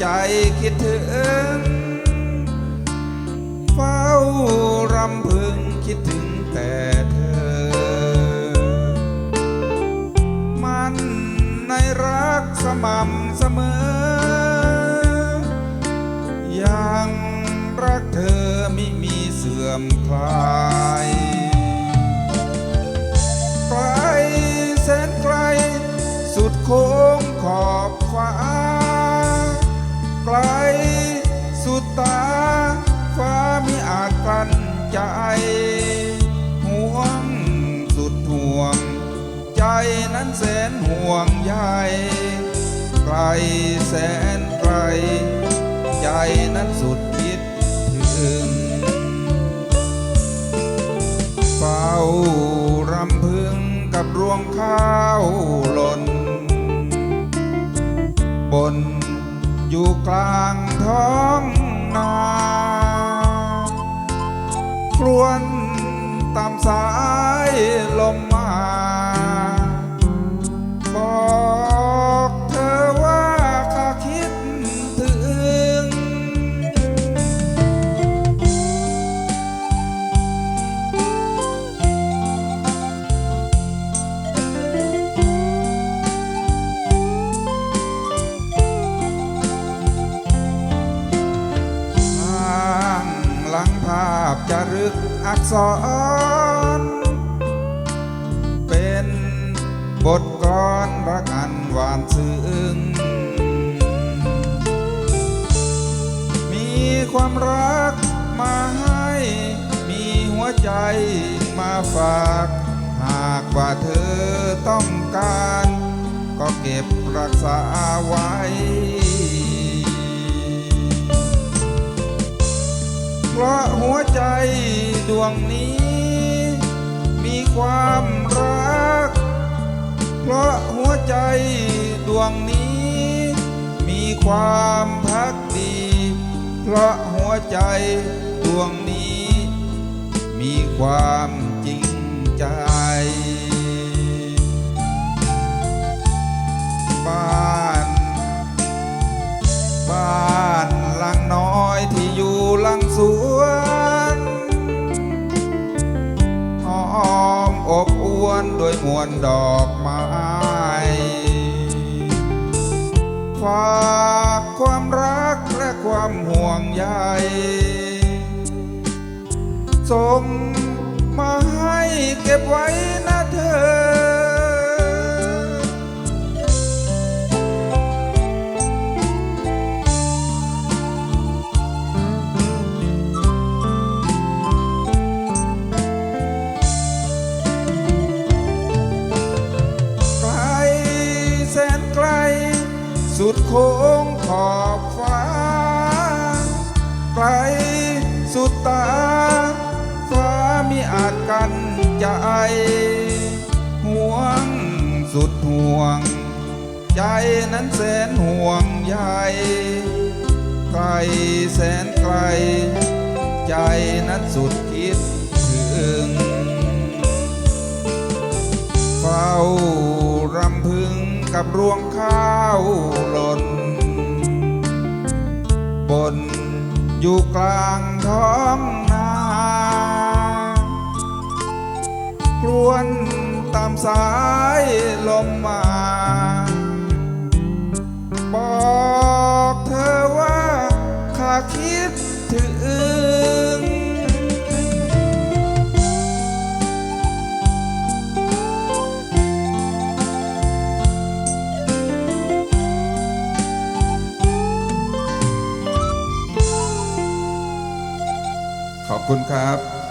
ใจคิดถึง เฝ้ารำพึงคิดถึงแต่เธอ มันในรักสม่ำเสมอ ยังรักเธอไม่มีเสื่อมคลายไกลแสนไกลสุดโค้งขอบฟ้า ห่วงสุดห่วง ใจนั้นแสนห่วงใยไกลแสนไกล ใจนั้นสุดคิดถึงเฝ้ารำพึงกับรวงข้าวหล่น บนอยู่กลางท้องนา รึกอักษร เป็นบทกลอนรักอันหวานซึ้ง มีความรักมาให้ มีหัวใจมาฝาก หากว่าเธอต้องการ ก็เก็บรักษาไว้ เพราะหัวใจดวงนี้ มีความรัก เพราะหัวใจดวงนี้ มีความพักดี เพราะหัวใจดวงนี้ มีความจริงใจ มวลดอกไม้ฝากความรักและความห่วงใยส่งมาให้เก็บไว้ สุดโค้งขอบฟ้า ไกลสุดตา ฟ้ามีอาจกันใจ ห่วงสุดห่วง ใจนั้นแสนห่วงใยไกลแสนไกล ใจนั้นสุดคิดถึง เฝ้ารำพึงกับรวงข้าว นบนอยู่กลางท้องนา ครวนตามสายล คุณครับ